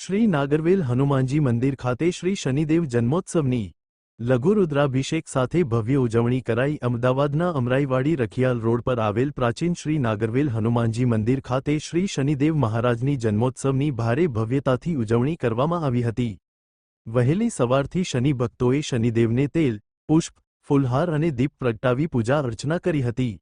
શ્રી નાગરવેલ હનુમાનજી મંદિર ખાતે શ્રી શનિદેવ જન્મોત્સવની લઘુરુદ્રાભિષેક સાથે ભવ્ય ઉજવણી કરાઈ. અમદાવાદના અમરાઈવાડી રખિયાલ રોડ પર આવેલ પ્રાચીન શ્રી નાગરવેલ હનુમાનજી મંદિર ખાતે શ્રી શનિદેવ મહારાજની જન્મોત્સવની ભારે ભવ્યતાથી ઉજવણી કરવામાં આવી હતી. વહેલી સવારથી શનિ ભક્તોએ શનિદેવને તેલ, પુષ્પ, ફૂલહાર અને દીપ પ્રગટાવી પૂજા અર્ચના કરી હતી.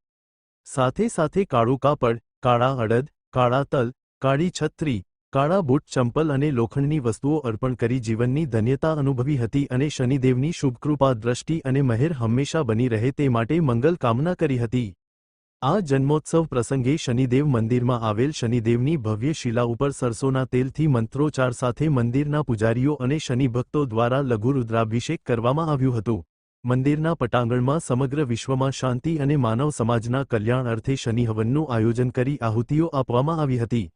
સાથે સાથે કાળું કાપડ, કાળા અડદ, કાળા તલ, કાળી છત્રી કાળા બૂટ, ચંપલ અને લોખંડની વસ્તુઓ અર્પણ કરી જીવનની ધન્યતા અનુભવી હતી અને શનિદેવની શુભકૃપા, દ્રષ્ટિ અને મહેર હંમેશા બની રહે તે માટે મંગલ કામના કરી હતી. આ જન્મોત્સવ પ્રસંગે શનિદેવ મંદિરમાં આવેલ શનિદેવની ભવ્ય શિલા ઉપર સરસોના તેલથી મંત્રોચ્ચાર સાથે મંદિરના પૂજારીઓ અને શનિભક્તો દ્વારા લઘુરુદ્રાભિષેક કરવામાં આવ્યું હતું. મંદિરના પટાંગણમાં સમગ્ર વિશ્વમાં શાંતિ અને માનવ સમાજના કલ્યાણ અર્થે શનિહવનનું આયોજન કરી આહુતિઓ આપવામાં આવી હતી.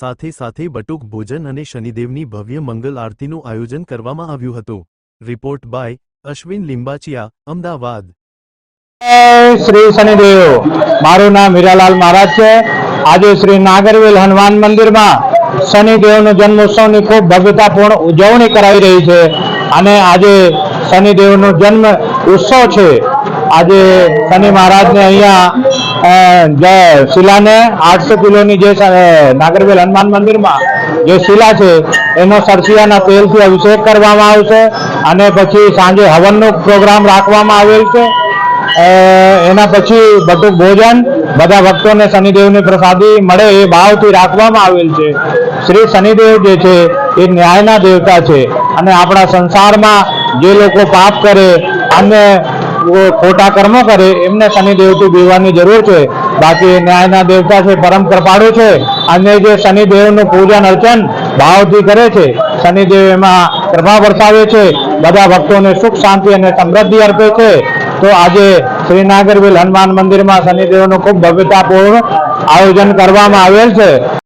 સાથે સાથે બટુક ભોજન અને શનિદેવની ભવ્ય મંગલ આરતીનું આયોજન કરવામાં આવ્યું હતું. Report by Ashwin Limbachiya, Ahmedabad. Shri Shanidev. મારું નામ હીરાલાલ મહારાજ છે. આજે શ્રી નાગરવેલ હનુમાન મંદિરમાં શનિદેવનો જન્મોત્સવની ખૂબ ભવ્યતાપૂર્ણ ઉજવણી કરાઈ રહી છે. અને આજે શનિદેવનો જન્મ ઉત્સવ છે. આજે શનિ મહારાજને અહીંયા શિલાને આઠસો કિલોની જે નાગરવેલ હનુમાન મંદિરમાં જે શિલા છે, એનો સરસિયાના તેલથી અભિષેક કરવામાં આવશે અને પછી સાંજે હવનનો પ્રોગ્રામ રાખવામાં આવેલ છે. એના પછી બધું ભોજન બધા ભક્તોને શનિદેવની પ્રસાદી મળે એ ભાવથી રાખવામાં આવેલ છે. શ્રી શનિદેવ જે છે, એ ન્યાયના દેવતા છે અને આપણા સંસારમાં જે લોકો પાપ કરે અને ખોટા કર્મો કરે, એમને શનિદેવથી બીવવાની જરૂર છે. બાકી ન્યાયના દેવતા છે, પરમ કૃપાળુ છે. અને જે શનિદેવનું પૂજન અર્ચન ભાવથી કરે છે, શનિદેવ એમાં કૃપા વરસાવે છે, બધા ભક્તોને સુખ, શાંતિ અને સમૃદ્ધિ અર્પે છે. તો આજે શ્રી નાગરવેલ હનુમાન મંદિરમાં શનિદેવનું ખૂબ ભવ્યતાપૂર્ણ આયોજન કરવામાં આવેલ છે.